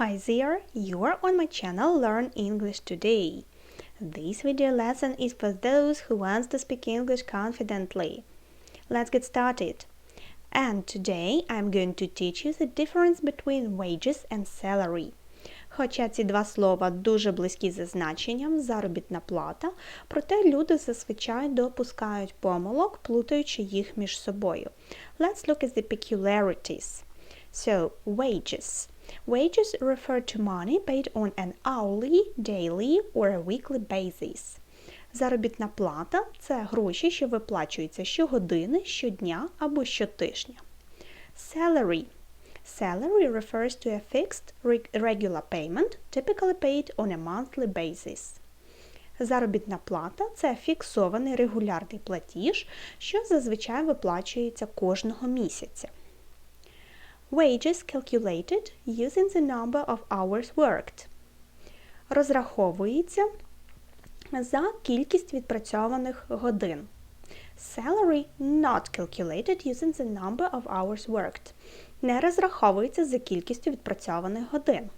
Hi there, you are on my channel Learn English Today. This video lesson is for those who want to speak English confidently. Let's get started. And today I'm going to teach you the difference between wages and salary. Хоча ці два слова дуже близькі за значенням, заробітна плата, проте люди зазвичай допускають помилок, плутаючи їх між собою. Let's look at the peculiarities. So, wages. Wages refer to money paid on an hourly, daily or a weekly basis. Заробітна плата це гроші, що виплачуються щогодини, щодня або щотижня. Salary. Salary refers to a fixed regular payment, typically paid on a monthly basis. Заробітна плата це фіксований регулярний платіж, що зазвичай виплачується кожного місяця. Wages calculated using the number of hours worked. Розраховується за кількість відпрацьованих годин. Salary not calculated using the number of hours worked. Не розраховується за кількістю відпрацьованих годин.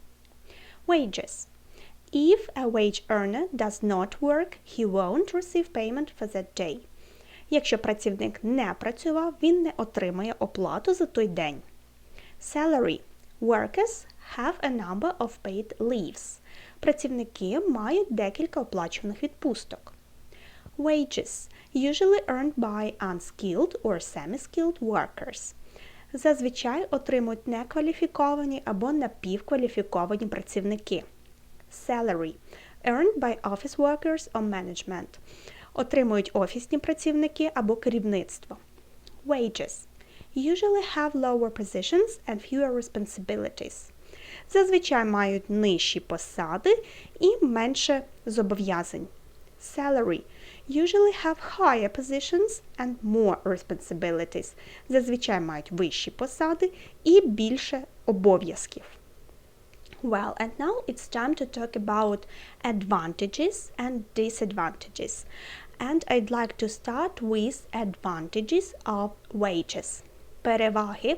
Wages. If a wage earner does not work, he won't receive payment for that day. Якщо працівник не працював, він не отримає оплату за той день. Salary. Workers have a number of paid leaves. Працівники мають декілька оплачуваних відпусток. Wages usually earned by unskilled or semi-skilled workers. Зазвичай отримують некваліфіковані або напівкваліфіковані працівники. Salary earned by office workers or management. Отримують офісні працівники або керівництво. Wages usually have lower positions and fewer responsibilities. Зазвичай мають нижчі посади і менше зобов'язань. Salary usually have higher positions and more responsibilities. Зазвичай мають вищі посади і більше обов'язків. Well, and now it's time to talk about advantages and disadvantages. And I'd like to start with advantages of wages. Переваги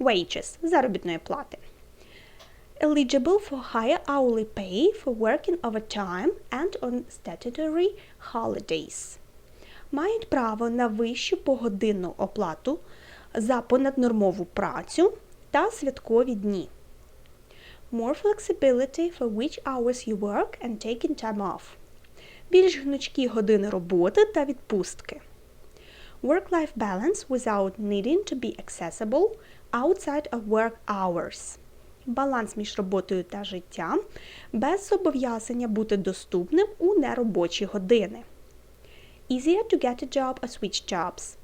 wages заробітної плати. Eligible for higher hourly pay for working overtime and on statutory holidays. Мають право на вищу погодинну оплату за понаднормову працю та святкові дні. More flexibility for which hours you work and taking time off. Більш гнучкі години роботи та відпустки. Work-life balance without needing to be accessible outside of work hours. Баланс між роботою та життям без зобов'язання бути доступним у неробочі години. Easier to get a job or switch jobs.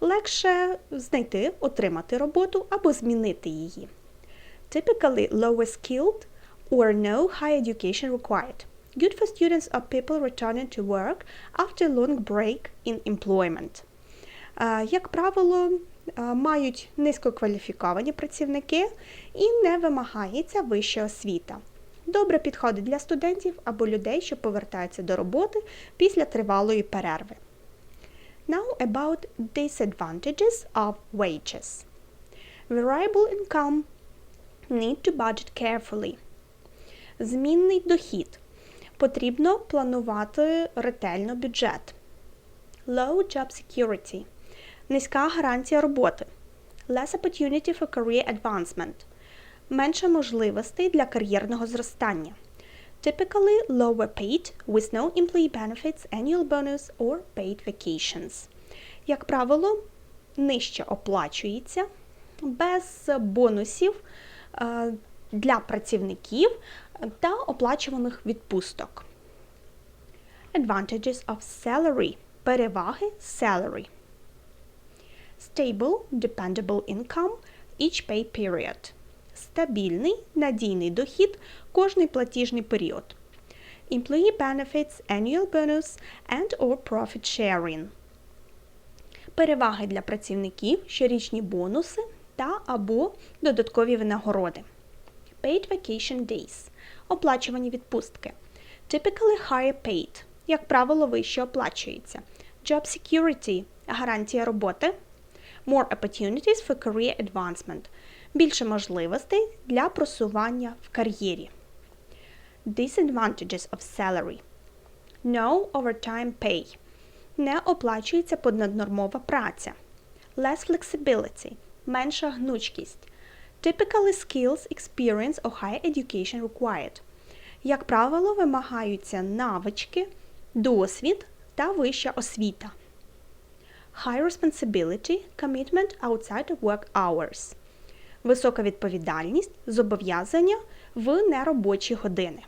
Легше знайти, отримати роботу або змінити її. Typically lower skilled or no higher education required. Good for students or people returning to work after long break in employment. Як правило, мають низькокваліфіковані працівники і не вимагається вища освіта. Добре підходить для студентів або людей, що повертаються до роботи після тривалої перерви. Now about disadvantages of wages. Variable income need to budget carefully. Змінний дохід. Потрібно планувати ретельно бюджет. Low job security. Низька гарантія роботи. Less opportunity for career advancement. Менше можливостей для кар'єрного зростання. Typically lower paid with no employee benefits, annual bonus or paid vacations. Як правило, нижче оплачується без бонусів для працівників та оплачуваних відпусток. Advantages of salary. Переваги salary. Stable, dependable income each pay period. Стабільний, надійний дохід кожний платіжний період. Employee benefits, annual bonus and or profit sharing. Переваги для працівників, щорічні бонуси та або додаткові винагороди. Paid vacation days. Оплачувані відпустки. Typically higher paid. Як правило, вище оплачується. Job security гарантія роботи. More opportunities for career advancement. більше можливостей для просування в кар'єрі. Disadvantages of salary. No overtime pay. Не оплачується понаднормова праця. Less flexibility. Менша гнучкість. Typically skills, experience or higher education required. Як правило, вимагаються навички, досвід та вища освіта. High responsibility, commitment outside of work hours. Висока відповідальність, зобов'язання в неробочі години.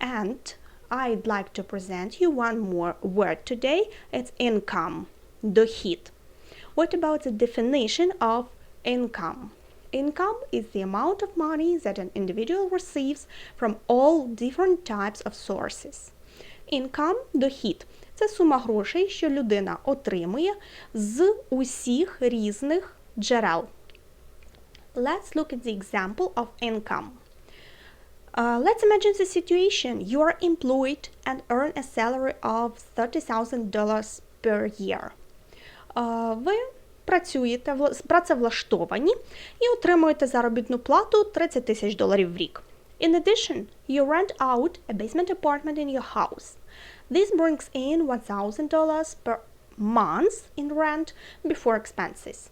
And I'd like to present you one more word today. It's income. Дохід. What about the definition of income? Income is the amount of money that an individual receives from all different types of sources. Income – дохід. Це сума грошей, що людина отримує з усіх різних джерел. Let's look at the example of income. Uh, let's imagine the situation. You are employed and earn a salary of $30,000 per year. Uh, ви працюєте, працевлаштовані і отримуєте заробітну плату 30 тисяч доларів в рік. In addition, you rent out a basement apartment in your house. This brings in $1,000 per month in rent before expenses.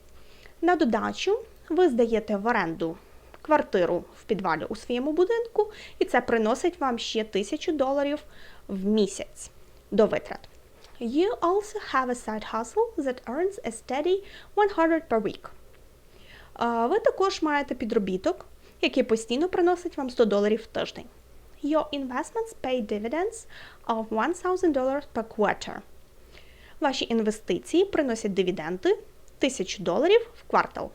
На додачу ви здаєте в оренду квартиру в підвалі у своєму будинку, і це приносить вам ще 1000 доларів в місяць до витрат. You also have a side hustle that earns a steady 100 per week. Ви також маєте підробіток, який постійно приносить вам 100 доларів в тиждень. Your investments pay dividends of $1,000 per quarter. Ваші інвестиції приносять дивіденди 1000 доларів в квартал.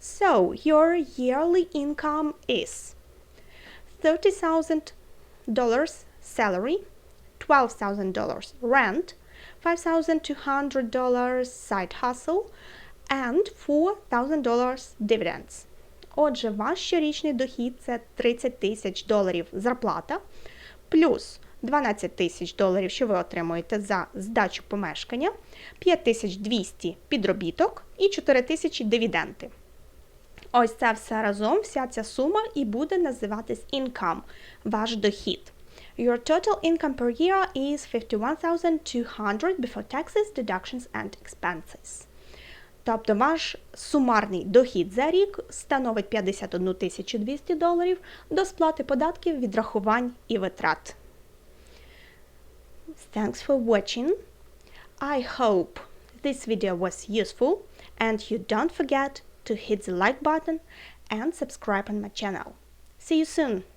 So, your yearly income is $30,000 salary, $12,000 rent, $5,200 side hustle, and $4,000 dividends. Отже, ваш щорічний дохід це 30 тисяч доларів зарплата, плюс 12 тисяч доларів, що ви отримуєте за здачу помешкання, 5200 підробіток і 4 тисячі дивіденти. Ось це все разом, вся ця сума і буде називатись income, ваш дохід. Your total income per year is 51,200 before taxes, deductions and expenses. Тобто ваш сумарний дохід за рік становить 51 200 доларів до сплати податків, відрахувань і витрат. Thanks for watching. I hope this video was useful and you don't forget to hit the like button and subscribe on my channel. See you soon!